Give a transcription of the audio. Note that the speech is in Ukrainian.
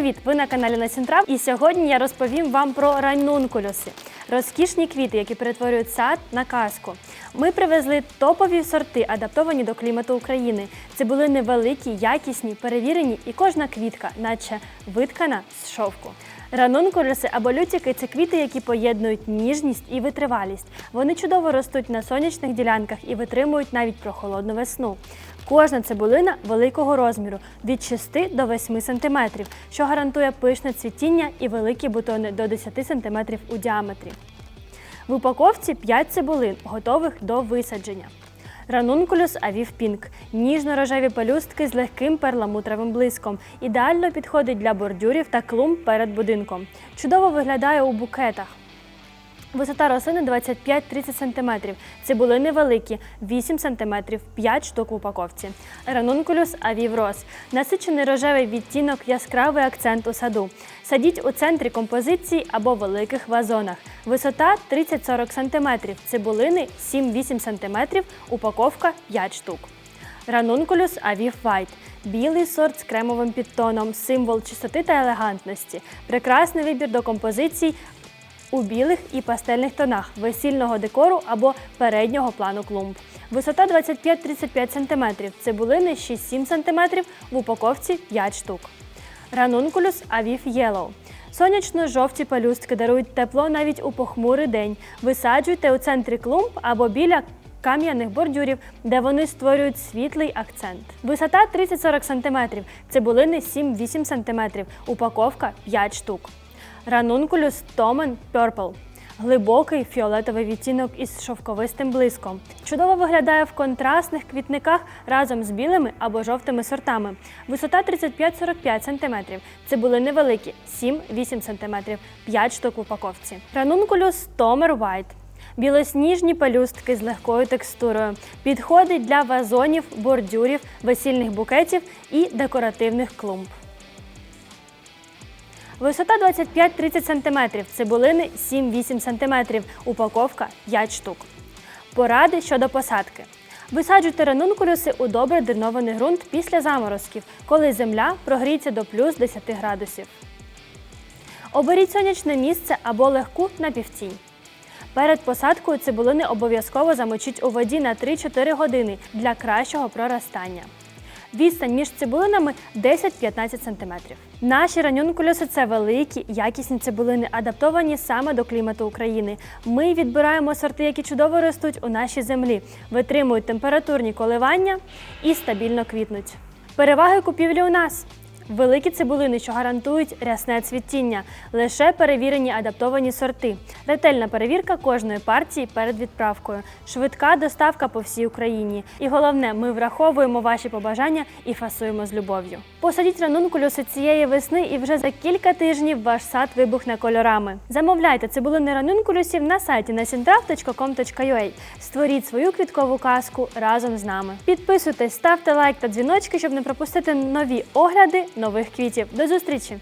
Привіт! Ви на каналі Насінтрав і сьогодні я розповім вам про ранункулюси. Розкішні квіти, які перетворюють сад на казку. Ми привезли топові сорти, адаптовані до клімату України. Це були невеликі, якісні, перевірені, і кожна квітка, наче виткана з шовку. Ранункулюси або лютики це квіти, які поєднують ніжність і витривалість. Вони чудово ростуть на сонячних ділянках і витримують навіть прохолодну весну. Кожна цибулина великого розміру від 6 до 8 см, що гарантує пишне цвітіння і великі бутони до 10 см у діаметрі. В упаковці 5 цибулин, готових до висадження. Ранункулюс Авів Пінк ніжно-рожеві пелюстки з легким перламутровим блиском. Ідеально підходить для бордюрів та клумб перед будинком. Чудово виглядає у букетах. Висота рослини 25-30 см. Цибулини великі 8 см, 5 штук в упаковці. Ранункулюс Авів Рос. Насичений рожевий відтінок, яскравий акцент у саду. Садіть у центрі композиції або великих вазонах. Висота 30-40 см. Цибулини 7-8 см, упаковка 5 штук. Ранункулюс Авів Вайт. Білий сорт з кремовим підтоном, символ чистоти та елегантності. Прекрасний вибір до композицій у білих і пастельних тонах, весільного декору або переднього плану клумб. Висота 25-35 см, цибулини 6-7 см, в упаковці 5 штук. Ранункулюс Авів Єлоу. Сонячно-жовті пелюстки дарують тепло навіть у похмурий день. Висаджуйте у центрі клумб або біля кам'яних бордюрів, де вони створюють світлий акцент. Висота 30-40 см, цибулини 7-8 см, упаковка 5 штук. Ранункулюс Томен Purple. Глибокий фіолетовий відтінок із шовковистим блиском. Чудово виглядає в контрастних квітниках разом з білими або жовтими сортами. Висота 35-45 см. Цибули невеликі 7-8 см, 5 штук в упаковці. Ранункулюс Томер White. Білосніжні пелюстки з легкою текстурою. Підходить для вазонів, бордюрів, весільних букетів і декоративних клумб. Висота 25-30 см, цибулини 7-8 см, упаковка 5 штук. Поради щодо посадки. Висаджуйте ранункулюси у добре дренований ґрунт після заморозків, коли земля прогріється до плюс 10 градусів. Оберіть сонячне місце або легку напівтінь. Перед посадкою цибулини обов'язково замочіть у воді на 3-4 години для кращого проростання. Відстань між цибулинами 10-15 см. Наші ранюнкулюси це великі, якісні цибулини, адаптовані саме до клімату України. Ми відбираємо сорти, які чудово ростуть у нашій землі, витримують температурні коливання і стабільно квітнуть. Переваги купівлі у нас. Великі цибулини, що гарантують рясне цвітіння, лише перевірені адаптовані сорти, ретельна перевірка кожної партії перед відправкою, швидка доставка по всій Україні. І головне, ми враховуємо ваші побажання і фасуємо з любов'ю. Посадіть ранункулюси цієї весни, і вже за кілька тижнів ваш сад вибухне кольорами. Замовляйте цибулини ранункулюсів на сайті nasintrav.com.ua. Створіть свою квіткову казку разом з нами. Підписуйтесь, ставте лайк та дзвіночки, щоб не пропустити нові огляди нових квітів. До зустрічі!